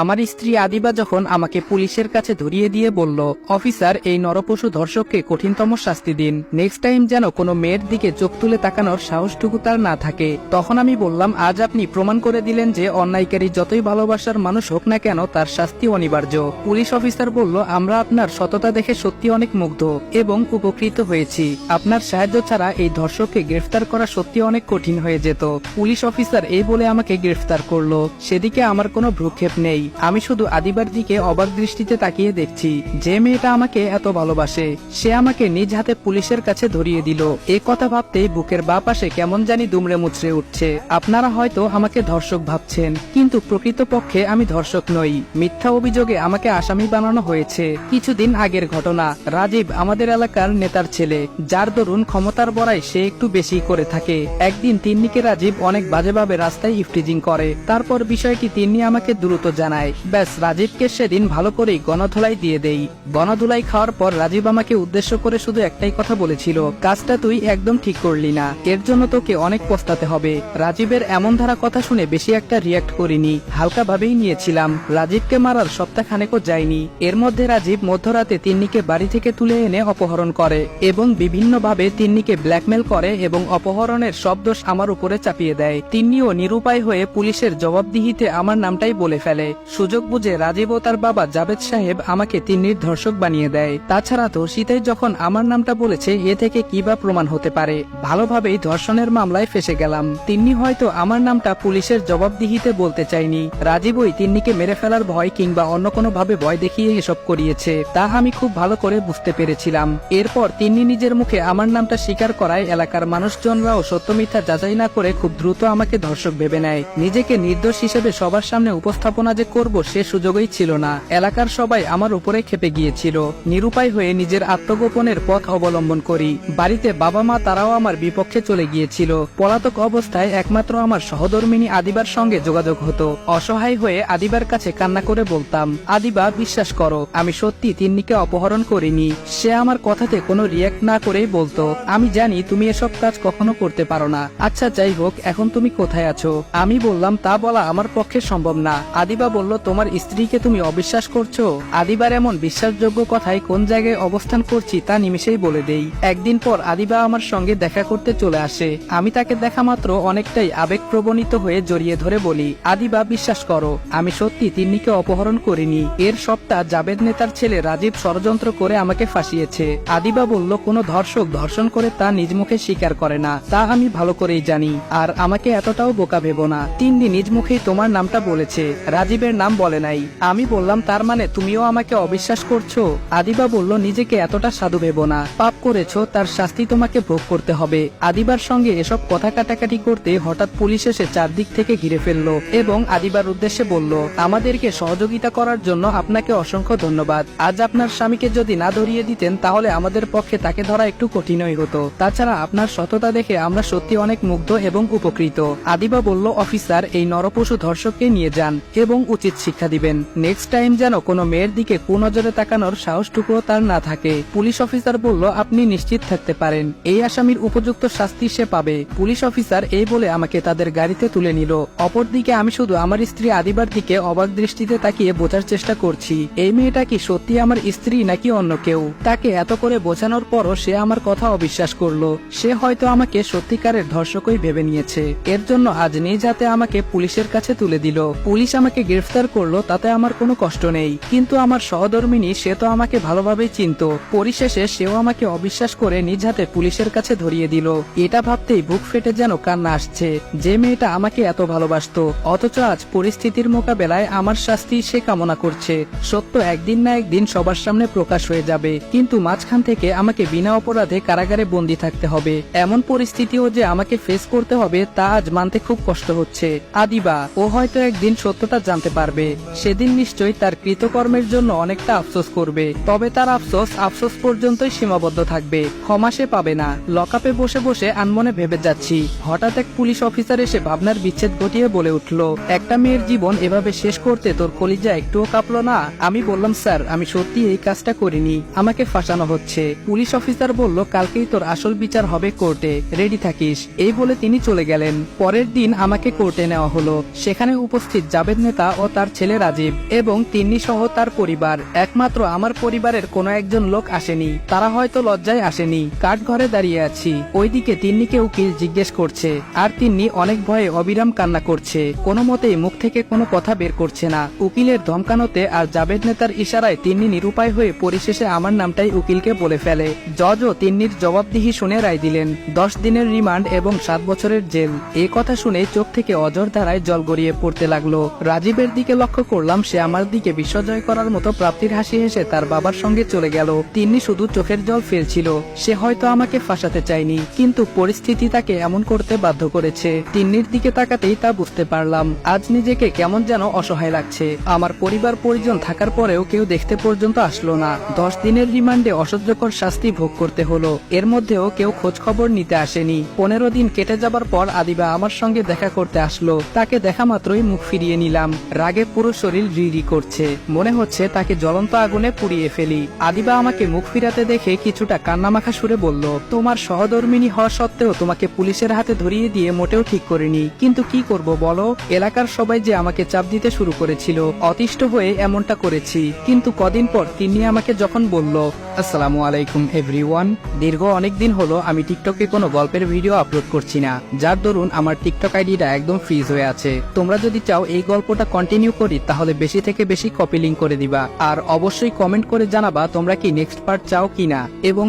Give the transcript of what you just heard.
আমার স্ত্রী আদিবা যখন আমাকে পুলিশের কাছে ধরিয়ে দিয়ে বলল, অফিসার, এই নরপশু ধর্ষককে কঠিনতম শাস্তি দিন। নেক্সট টাইম যেন কোনো মেয়ের দিকে চোখ তুলে তাকানোর সাহসটুকু তার না থাকে। তখন আমি বললাম, আজ আপনি প্রমাণ করে দিলেন যে অন্যায়কারী যতই ভালোবাসার মানুষ হোক না কেন তার শাস্তি অনিবার্য। পুলিশ অফিসার বলল, আমরা আপনার সততা দেখে সত্যি অনেক মুগ্ধ এবং উপকৃত হয়েছি। আপনার সাহায্য ছাড়া এই ধর্ষককে গ্রেফতার করা সত্যি অনেক কঠিন হয়ে যেত। পুলিশ অফিসার এই বলে আমাকে গ্রেফতার করল। সেদিকে আমার কোনো ভ্রুক্ষেপ নেই। আমি শুধু আদিবার দিকে অবাক দৃষ্টিতে তাকিয়ে দেখছি। যে মেয়েটা আমাকে এত ভালোবাসে, সে আমাকে নিজ হাতে পুলিশের কাছে ধরিয়ে দিল। এ কথা ভাবতেই বুকের বা পাশে কেমন জানি দুমড়ে মুচড়ে উঠছে। আপনারা হয়তো আমাকে ধর্ষক ভাবছেন, কিন্তু প্রকৃতপক্ষে আমি ধর্ষক নই। মিথ্যা অভিযোগে আমাকে আসামি বানানো হয়েছে। কিছুদিন আগের ঘটনা। রাজীব আমাদের এলাকার নেতার ছেলে। যার দরুন ক্ষমতার বড়াই সে একটু বেশি করে থাকে। একদিন তিন্নিকে রাজীব অনেক বাজেভাবে রাস্তায় ইফটিজিং করে। তারপর বিষয়টি তিন্নি আমাকে দ্রুত জানায়। ব্যাস, রাজীবকে সেদিন ভালো করেই গণধুলাই দিয়ে দেই। গণধুলাই খাওয়ার পর রাজীব আমাকে উদ্দেশ্য করে শুধু একটাই কথা বলেছিল, কাজটা তুই একদম ঠিক করলি না, এর জন্য তোকে অনেক পস্তাতে হবে। রাজীবের এমন ধারা কথা শুনে বেশি একটা রিয়াক্ট করিনি হালকা ভাবেই নিয়েছিলাম, রাজীবকে মারার সপ্তাহ খানেকও যায়নি। এর মধ্যে রাজীব মধ্যরাতে তিন্নিকে বাড়ি থেকে তুলে এনে অপহরণ করে এবং বিভিন্নভাবে তিন্নিকে ব্ল্যাকমেল করে এবং অপহরণের সব দোষ আমার উপরে চাপিয়ে দেয়। তিন্নিও নিরুপায় হয়ে পুলিশের জবাবদিহিতে আমার নামটাই বলে ফেলে। সুযোগ বুঝে রাজীব ও তার বাবা জাবেদ সাহেব আমাকে তিন্নির ধর্ষক বানিয়ে দেয়। তাছাড়া তো সীতাই যখন আমার নামটা বলেছে, এ থেকে কি বা প্রমাণ হতে পারে? ভালোভাবেই ধর্ষণের মামলায় ফেসে গেলাম। তিন্নি হয়তো আমার নামটা পুলিশের জবাবদিহিতে বলতে চাইনি রাজীবই তিন্নিকে মেরে ফেলার ভয় কিংবা অন্য কোনো ভাবে ভয় দেখিয়ে এসব করিয়েছে। তা আমি খুব ভালো করে বুঝতে পেরেছিলাম। এরপর তিন্নি নিজের মুখে আমার নামটা স্বীকার করায় এলাকার মানুষজনরাও সত্য মিথ্যা যাচাই না করে খুব দ্রুত আমাকে ধর্ষক ভেবে নেয়। নিজেকে নির্দোষ হিসেবে সবার সামনে উপস্থাপনা যে করব সে সুযোগই ছিল না। এলাকার সবাই আমার উপরে খেপে গিয়েছিল। নিরুপায় হয়ে নিজের আত্মগোপনের পথ অবলম্বন করি। বাড়িতে বাবা মা তারাও আমার বিপক্ষে চলে গিয়েছিল। পলাতক অবস্থায় একমাত্র আমার সহধর্মিনী আদিবার সঙ্গে যোগাযোগ হতো। অসহায় হয়ে আদিবার কাছে কান্না করে বলতাম, আদিবা, বিশ্বাস করো, আমি সত্যি তিন্নিকে অপহরণ করিনি। সে আমার কথাতে কোনো রিয়াক্ট না করেই বলতো, আমি জানি তুমি এসব কাজ কখনো করতে পারো না। আচ্ছা যাই হোক, এখন তুমি কোথায় আছো? আমি বললাম, তা বলা আমার পক্ষে সম্ভব না। আদিবা বলল, তোমার স্ত্রীকে তুমি অবিশ্বাস করছ? আদিবার এমন বিশ্বাসযোগ্য কথায় কোন জায়গায় অবস্থান করছি তা নিমিষেই বলে দেই। একদিন পর আদিবা আমার সঙ্গে দেখা করতে চলে আসে। আমি তাকে দেখা মাত্র অনেকটাই আবেগ প্রবণিত হয়ে জড়িয়ে ধরে বলি, আদিবা, বিশ্বাস করো, আমি সত্যি তিন্নিকে অপহরণ করিনি। এর সবটা জাবেদ নেতার ছেলে রাজীব ষড়যন্ত্র করে আমাকে ফাঁসিয়েছে। আদিবা বলল, কোনো ধর্ষক ধর্ষণ করে তা নিজ মুখে স্বীকার করে না, তা আমি ভালো করেই জানি, আর আমাকে এতটাও বোকা ভেবো না। তিন্নি নিজ মুখেই তোমার নামটা বলেছে। রাজীবের নাম বলে নাই। আমি বললাম, তার মানে তুমিও আমাকে অবিশ্বাস করছ? আদিবা বলল, নিজেকে এতটা সাধু ভেবো না। পাপ করেছ, তার শাস্তি তোমাকে ভোগ করতে হবে। আদিবার সঙ্গে এসব কথা কাটাকাটি করতে হঠাৎ পুলিশ এসে চারদিক থেকে ঘিরে ফেলল এবং আদিবার উদ্দেশ্যে বলল, আমাদেরকে সহযোগিতা করার জন্য আপনাকে অসংখ্য ধন্যবাদ। আজ আপনার স্বামীকে যদি না ধরিয়ে দিতেন, তাহলে আমাদের পক্ষে তাকে ধরা একটু কঠিনই হতো। তাছাড়া আপনার সততা দেখে আমরা সত্যি অনেক মুগ্ধ এবং উপকৃত। আদিবা বলল, অফিসার, এই নরপশু ধর্ষককে নিয়ে যান এবং উচিত শিক্ষা দিবেন। নেক্সট টাইম যেন কোনো মেয়ের দিকে কুনজরে তাকানোর সাহসটুকুও তার না থাকে। পুলিশ অফিসার বলল, আপনি নিশ্চিত থাকতে পারেন। এই আসামির উপযুক্ত শাস্তি সে পাবে। পুলিশ অফিসার এই বলে আমাকে তাদের গাড়িতে তুলে নিল। অপরদিকে আমি শুধু আমার স্ত্রী আদিবার দিকে অবাক দৃষ্টিতে তাকিয়ে বোঝার চেষ্টা করছি। এই মেয়েটা কি সত্যি আমার স্ত্রী নাকি অন্য কেউ? তাকে এত করে বোঝানোর পরও সে আমার কথা অবিশ্বাস করল। সে হয়তো আমাকে সত্যিকারের ধর্ষকই ভেবে নিয়েছে। এর জন্য আজ নিজ হাতে আমাকে পুলিশের কাছে তুলে দিল। পুলিশ আমাকে গ্রেফতার করল, তাতে আমার কোনো কষ্ট নেই। কিন্তু আমার সহধর্মিনী, সে তো আমাকে ভালোভাবেই চিনত। পরিশেষে সেও আমাকে অবিশ্বাস করে নিজ হাতে পুলিশের কাছে ধরিয়ে দিল। এটা ভাবতেই বুক ফেটে যেন কান্না আসছে। যে মেয়েটা আমাকে এত ভালোবাসতো, অথচ আজ পরিস্থিতির মোকাবেলায় আমার শাস্তি সে কামনা করছে। সত্য একদিন না একদিন সবার সামনে প্রকাশ হয়ে যাবে। কিন্তু মাঝখান থেকে আমাকে বিনা অপরাধে কারাগারে বন্দি থাকতে হবে। এমন পরিস্থিতিও যে আমাকে ফেস করতে হবে, তা আজ মানতে খুব কষ্ট হচ্ছে। আদিবা, ও হয়তো একদিন সত্যটা জানতে পারবে। সেদিন নিশ্চয়ই তার কৃতকর্মের জন্য অনেকটা আফসোস করবে। তবে তার আফসোস আফসোস পর্যন্তই সীমাবদ্ধ থাকবে। ক্ষমা সে পাবে না। লকআপে বসে বসে আনমনে ভেবে যাচ্ছি। হঠাৎ এক পুলিশ অফিসার এসে ভাবনার বিচ্ছেদ ঘটিয়ে বলে উঠল, একটা মেয়ের জীবন এভাবে শেষ করতে তোর কলিজা একটুও কাঁপলো না? আমি বললাম, স্যার, আমি সত্যি এই কাজটা করিনি। আমাকে ফাঁসানো হচ্ছে। পুলিশ অফিসার বলল, কালকেই তোর আসল বিচার হবে কোর্টে। রেডি থাকিস। এই বলে তিনি চলে গেলেন। পরের দিন আমাকে কোর্টে নেওয়া হলো। সেখানে উপস্থিত জাবেদ নেতা ও তার ছেলে রাজীব এবং তিন্নি সহ তার পরিবার। একমাত্র আমার পরিবারের কোনো একজন লোক আসেনি। তারা হয়তো লজ্জায় আসেনি। কাঠ ঘরে দাঁড়িয়ে আছি। ওইদিকে তিন্নিকে উকিল জিজ্ঞেস করছে। আর তিন্নি অনেক ভয়ে অবিরাম কান্না করছে। কোনো মতেই মুখ থেকে কোনো কথা বের করছে না। উকিলের ধমকানোতে আর জাবেদ নেতার ইশারায় তিন্নি নিরুপায় হয়ে পরিশেষে আমার নামটাই উকিলকে বলে ফেলে। জজও তিন্নির জবাবদিহি শুনে রায় দিলেন, দশ দিনের রিমান্ড এবং সাত বছরের জেল। এই কথা শুনে চোখ থেকে অজর ধারায় জল গড়িয়ে পড়তে লাগল। রাজীবের দিকে লক্ষ্য করলাম, সে আমার দিকে বিশ্বজয় করার মতো প্রাপ্তির হাসি হেসে তার বাবার সঙ্গে চলে গেল। তিন্নি শুধু চোখের জল ফেলছিল। সে হয়তো আমাকে ফাঁসাতে চায়নি, কিন্তু পরিস্থিতি তাকে এমন করতে বাধ্য করেছে। তিন্নির দিকে তাকাতেই তা বুঝতে পারলাম, আজ নিজেকে কেমন যেন অসহায় লাগছে। আমার পরিবার পরিজন থাকার পরেও কেউ দেখতে পর্যন্ত আসলো না। দশ দিনের রিমান্ডে অসহ্যকর শাস্তি ভোগ করতে হলো। এর মধ্যেও কেউ খোঁজ খবর নিতে আসেনি। পনেরো দিন কেটে যাবার পর আদিবা আমার সঙ্গে দেখা করতে আসলো। তাকে দেখা মাত্রই মুখ ফিরিয়ে নিলাম। রাগে পুরো শরীর রিরি করছে। মনে হচ্ছে তাকে জ্বলন্ত আগুনে পুড়িয়ে ফেলি। আদিবা আমাকে মুখ ফিরাতে দেখে কিছুটা কান্নামাখা সুরে বলল, তোমার সহধর্মিনী হওয়া সত্ত্বেও তোমাকে পুলিশের হাতে ধরিয়ে দিয়ে মোটেও ঠিক করিনি। কিন্তু কি করব বলো? এলাকার সবাই যে আমাকে চাপ দিতে শুরু করেছিল, অতিষ্ঠ হয়ে এমনটা করেছি। কিন্তু কদিন পর তিনি আমাকে যখন বলল, আসসালামু আলাইকুম এভরিওয়ান, দীর্ঘ অনেক দিন হলো আমি টিকটকে কোনো গল্পের ভিডিও আপলোড করছি না। যার দরুন আমার টিকটক আইডিটা একদম ফ্রিজ হয়ে আছে। তোমরা যদি চাও এই গল্পটা কন্টিনিউ করি, তাহলে বেশি থেকে বেশি কপি লিঙ্ক করে দিবা। আর অবশ্যই কমেন্ট করে জানাবা তোমরা কি নেক্সট পার্ট চাও কিনা। এবং